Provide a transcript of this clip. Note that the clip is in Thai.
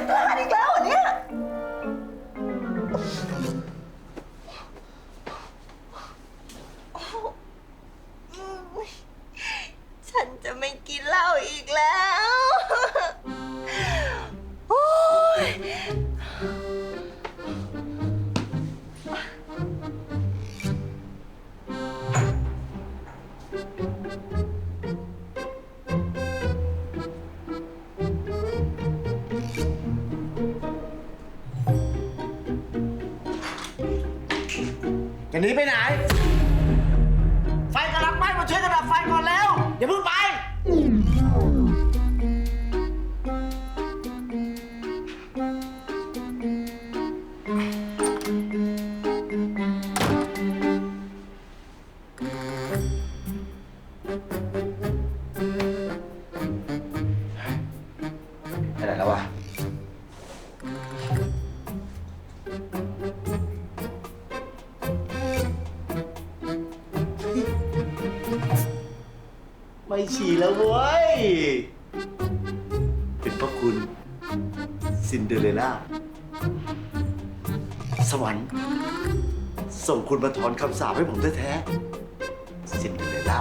นพลาดอีกแล้วเเนี่ย ฉันจะไม่กินเหล้าอีกแล้ว โอ้ย Thank you. จะหนีไปไหน ไฟกำลังไหม้มาช่วยกันดับไฟก่อนแล้ว อย่าเพิ่งไป ไปไหนแล้ววะ ไม่ฉี่แล้วเว้ย เป็นเพราะคุณ ซินเดอเรลล่า สวรรค์ ส่งคุณมาถอนคำสาปให้ผมแท้ๆ ซินเดอเรลล่า